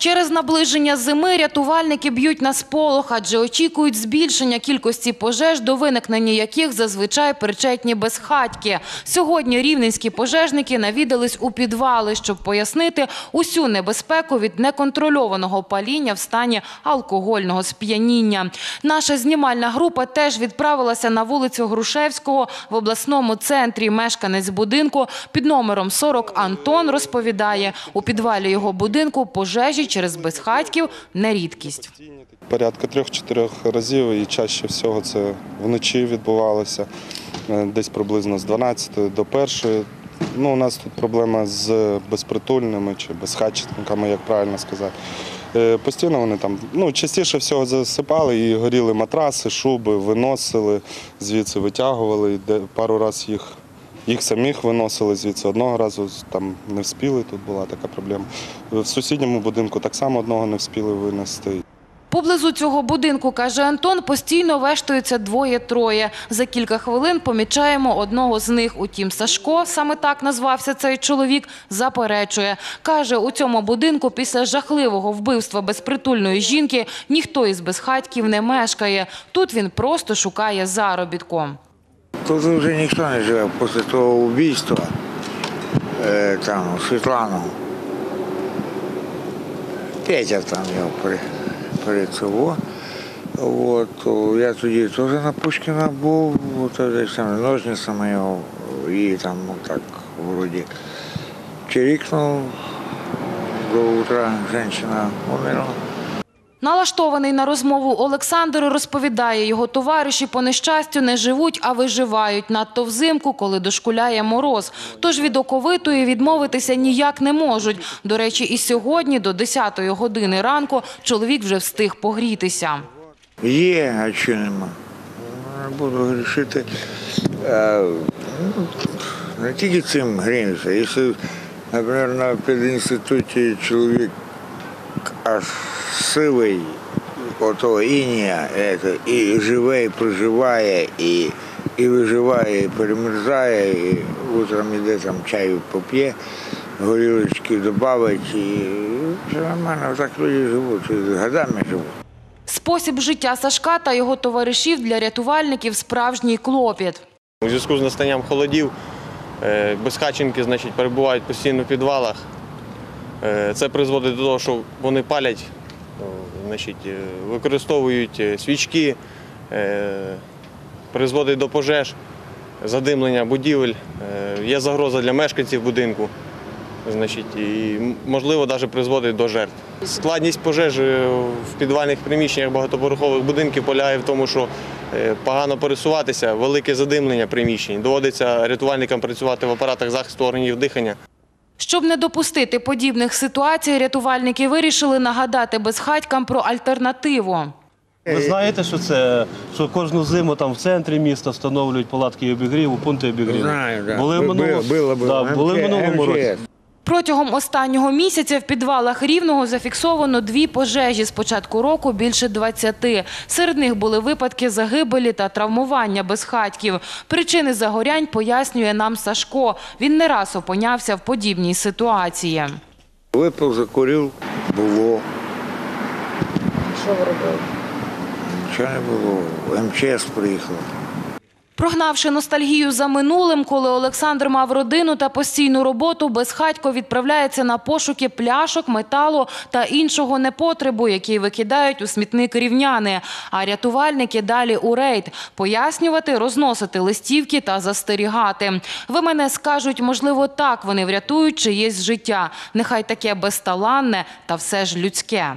Через наближення зими рятувальники б'ють на сполох, адже очікують збільшення кількості пожеж, до виникнення яких зазвичай причетні безхатьки. Сьогодні рівненські пожежники навідались у підвали, щоб пояснити усю небезпеку від неконтрольованого паління в стані алкогольного сп'яніння. Наша знімальна група теж відправилася на вулицю Грушевського в обласному центрі. Мешканець будинку під номером 40 Антон розповідає, у підвалі його будинку пожежі через безхатьків не рідкість. Порядка трьох-чотирьох разів і чаще всього це вночі відбувалося, е, десь приблизно з 12 до 1. Ну, у нас тут проблема з безпритульними чи безхатченками, як правильно сказати. Е, Постійно вони там, ну, частіше всього засипали і горіли матраси, шуби, виносили, звідси витягували. Пару разів їх, їх самих виносили звідси. Одного разу там не вспіли, тут була така проблема. В сусідньому будинку так само одного не вспіли винести. Поблизу цього будинку, каже Антон, постійно вештуються двоє-троє. За кілька хвилин помічаємо одного з них. Утім, Сашко, саме так назвався цей чоловік, заперечує. Каже, у цьому будинку після жахливого вбивства безпритульної жінки ніхто із безхатьків не мешкає. Тут він просто шукає заробітку. Тут вже ніхто не живе після того вбивства е, там Світлану. Петя там його при, цього. От, я тоді теж на Пушкіна був, десь там ножницями його і там так вроді чирікнув до утра жінка умерла. Налаштований на розмову Олександр розповідає, його товариші по нещастю не живуть, а виживають надто взимку, коли дошкуляє мороз. Тож від оковитої відмовитися ніяк не можуть. До речі, і сьогодні до 10-ї години ранку чоловік вже встиг погрітися. Є, а чи нема. Не буду грішити. Е, ну, Не тільки цим гріюся. Якщо, наприклад, на пединституті чоловік аж сивий, ото інія, і живе, і проживає, і, і виживає, і перемерзає, і утром іде там чаю поп'є, горілочки додавить, і все нормально, так люди живуть, годами живуть. Спосіб життя Сашка та його товаришів для рятувальників справжній клопіт. У зв'язку з настанням холодів е, безхатченки значить, перебувають постійно в підвалах. Е, Це призводить до того, що вони палять, значить, е, використовують е, свічки, призводить до пожеж, задимлення будівель. Є загроза для мешканців будинку. Значить, і можливо навіть призводить до жертв. Складність пожежі в підвальних приміщеннях багатоповерхових будинків полягає в тому, що погано пересуватися, велике задимлення приміщень. Доводиться рятувальникам працювати в апаратах захисту органів дихання. Щоб не допустити подібних ситуацій, рятувальники вирішили нагадати безхатькам про альтернативу. Ви знаєте, що це що кожну зиму там в центрі міста встановлюють палатки обігріву, пункти обігріву. Знаю, да. Були в минулому, було, було. Да, були в минулому році. Протягом останнього місяця в підвалах Рівного зафіксовано дві пожежі. З початку року більше 20. Серед них були випадки загибелі та травмування безхатьків. Причини загорянь пояснює нам Сашко. Він не раз опинявся в подібній ситуації. Випив, закурив, було. Що ви робили? Нічого не було. МЧС приїхав. Прогнавши ностальгію за минулим, коли Олександр мав родину та постійну роботу, безхатько відправляється на пошуки пляшок, металу та іншого непотребу, який викидають у смітник рівняни. А рятувальники далі у рейд пояснювати, розносити листівки та застерігати. Ви мене скажуть, можливо, так вони врятують чиєсь життя. Нехай таке безталанне та все ж людське.